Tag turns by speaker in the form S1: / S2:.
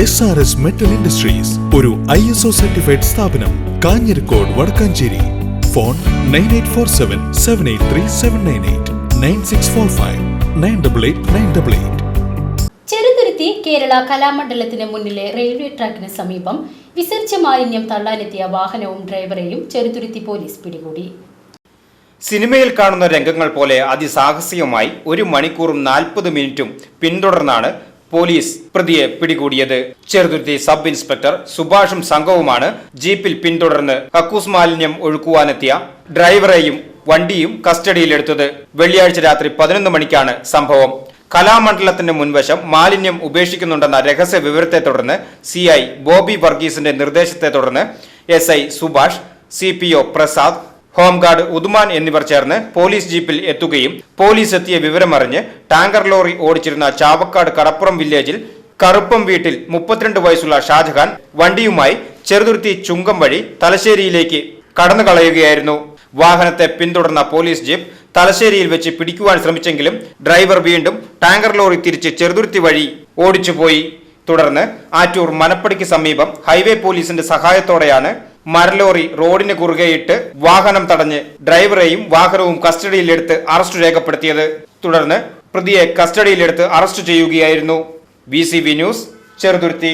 S1: S R S metal industries ഒരു I S O certified സ്ഥാപനം Kanjirakode Vadakkanchery. Phone nine eight four seven seven eight three seven nine eight nine six four five nine double eight nine double eight
S2: Cheruthuruthy Kerala കലാമണ്ഡലത്തിന് മുന്നിലെ railway ട്രാക്കിന് സമീപം വിസർജ്യ മാലിന്യം തള്ളാനെത്തിയ വാഹനവും ഡ്രൈവറെയും Cheruthuruthy police പിടികൂടി.
S3: സിനിമയിൽ കാണുന്ന രംഗങ്ങൾ പോലെ അതിസാഹസികമായി ഒരു മണിക്കൂറും നാൽപ്പത് മിനിറ്റും പിന്തുടർന്നാണ് പോലീസ് പ്രതിയെ പിടികൂടിയത്. ചെറുതുരുത്തി സബ് ഇൻസ്പെക്ടർ സുഭാഷും സംഘവുമാണ് ജീപ്പിൽ പിന്തുടർന്ന് കക്കൂസ് മാലിന്യം ഒഴുക്കുവാനെത്തിയ ഡ്രൈവറെയും വണ്ടിയും കസ്റ്റഡിയിലെടുത്തത്. വെള്ളിയാഴ്ച രാത്രി പതിനൊന്ന് മണിക്കാണ് സംഭവം. കലാമണ്ഡലത്തിന്റെ മുൻവശം മാലിന്യം ഉപേക്ഷിക്കുന്നുണ്ടെന്ന രഹസ്യ വിവരത്തെ തുടർന്ന് സി ഐ ബോബി വർഗീസിന്റെ നിർദ്ദേശത്തെ തുടർന്ന് S I Subhash C P O Prasad home guard Udhuman എന്നിവർ ചേർന്ന് പോലീസ് ജീപ്പിൽ എത്തുകയും പോലീസ് എത്തിയ വിവരമറിഞ്ഞ് ടാങ്കർ ലോറി ഓടിച്ചിരുന്ന ചാവക്കാട് കടപ്പുറം വില്ലേജിൽ കറുപ്പം വീട്ടിൽ മുപ്പത്തിരണ്ട് വയസ്സുള്ള ഷാജഹാൻ വണ്ടിയുമായി ചെറുതുരുത്തി ചുങ്കം വഴി തലശ്ശേരിയിലേക്ക് കടന്നു കളയുകയായിരുന്നു വാഹനത്തെ പിന്തുടർന്ന പോലീസ് ജീപ്പ് തലശ്ശേരിയിൽ വെച്ച് പിടിക്കുവാൻ ശ്രമിച്ചെങ്കിലും ഡ്രൈവർ വീണ്ടും ടാങ്കർ ലോറി തിരിച്ച് ചെറുതുരുത്തി വഴി ഓടിച്ചുപോയി. തുടർന്ന് ആറ്റൂർ മനപ്പടിക്ക് സമീപം ഹൈവേ പോലീസിന്റെ സഹായത്തോടെയാണ് മരലോറി റോഡിന് കുറുകെയിട്ട് വാഹനം തടഞ്ഞ് ഡ്രൈവറെയും വാഹനവും കസ്റ്റഡിയിലെടുത്ത് അറസ്റ്റ് രേഖപ്പെടുത്തിയത്. തുടർന്ന് പ്രതിയെ കസ്റ്റഡിയിലെടുത്ത് അറസ്റ്റ് ചെയ്യുകയായിരുന്നു. B news Cheruthuruthy.